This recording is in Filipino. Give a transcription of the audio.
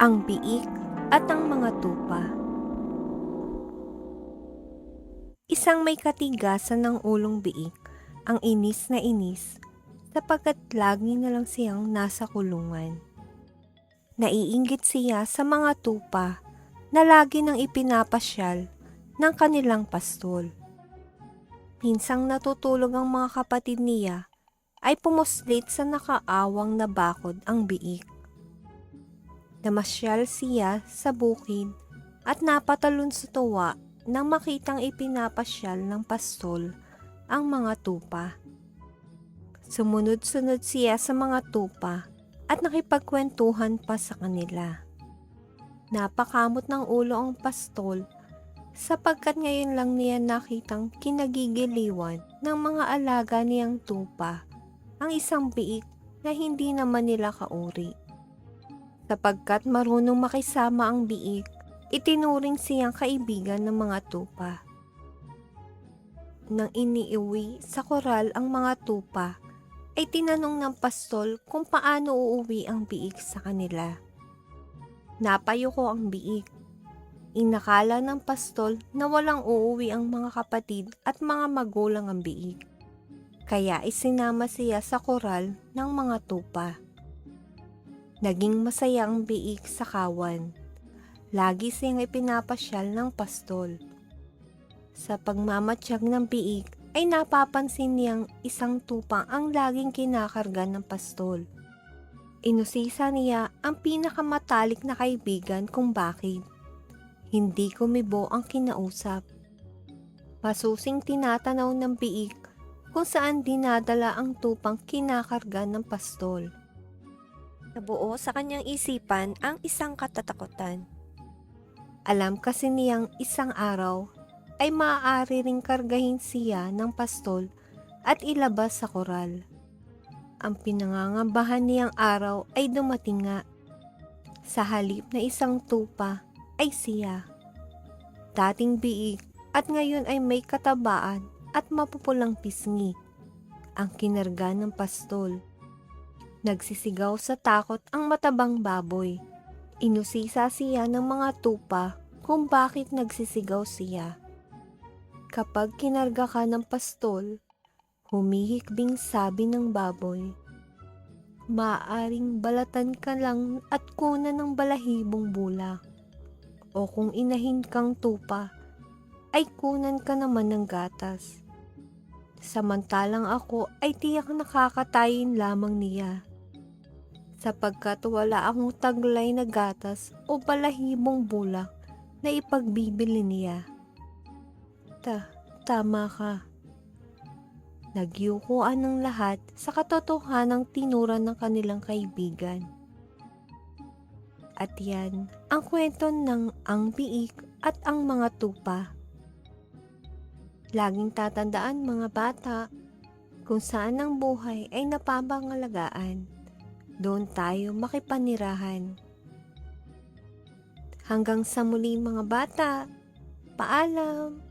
ang biik at ang mga tupa. Isang may katigasan ng ulong biik, ang inis na inis, sapagkat lagi na lang siyang nasa kulungan. Naiinggit siya sa mga tupa na lagi nang ipinapasyal ng kanilang pastol. Minsang natutulog ang mga kapatid niya ay pumuslit sa nakaawang na bakod ang biik. Namasyal siya sa bukid at napatalon sa tuwa nang makitang ipinapasyal ng pastol ang mga tupa. Sumunod-sunod siya sa mga tupa at nakipagkwentuhan pa sa kanila. Napakamot ng ulo ang pastol sapagkat ngayon lang niya nakitang kinagigiliwan ng mga alaga niyang tupa ang isang biik na hindi naman nila kauri. Sapagkat marunong makisama ang biik, itinuring siyang kaibigan ng mga tupa. Nang iniiwi sa koral ang mga tupa, ay tinanong ng pastol kung paano uuwi ang biik sa kanila. Napayuko ang biik. Inakala ng pastol na walang uuwi ang mga kapatid at mga magulang ang biik. Kaya isinama siya sa koral ng mga tupa. Naging masaya ang biik sa kawan. Lagi siyang ipinapasyal ng pastol. Sa pagmamatsyag ng biik ay napapansin niyang isang tupang ang laging kinakarga ng pastol. Inusisa niya ang pinakamatalik na kaibigan kung bakit. Hindi kumibo ang kinausap. Masusing tinatanaw ng biik kung saan dinadala ang tupang kinakarga ng pastol. Nabuo sa kanyang isipan ang isang katatakutan. Alam kasi niyang isang araw ay maaari ring kargahin siya ng pastol at ilabas sa koral. Ang pinangangambahan niyang araw ay dumating nga. Sa halip na isang tupa ay siya. Dating biik at ngayon ay may katabaan at mapupulang pisngi. Ang kinarga ng pastol. Nagsisigaw sa takot ang matabang baboy. Inusisa siya ng mga tupa kung bakit nagsisigaw siya. Kapag kinarga ka ng pastol, humihikbing sabi ng baboy. Maaring balatan ka lang at kunan ng balahibong bulak. O kung inahin kang tupa, ay kunan ka naman ng gatas. Samantalang ako ay tiyak nakakatayin lamang niya sapagkat wala akong taglay na gatas o balahibong bulak na ipagbibili niya. Ta, tama ka. Nagyukuan ng lahat sa katotohanang tinura ng kanilang kaibigan. At yan ang kwento ng ang biik at ang mga tupa. Laging tatandaan mga bata kung saan ang buhay ay napapangalagaan doon tayo makipanirahan. Hanggang sa muli mga bata, paalam!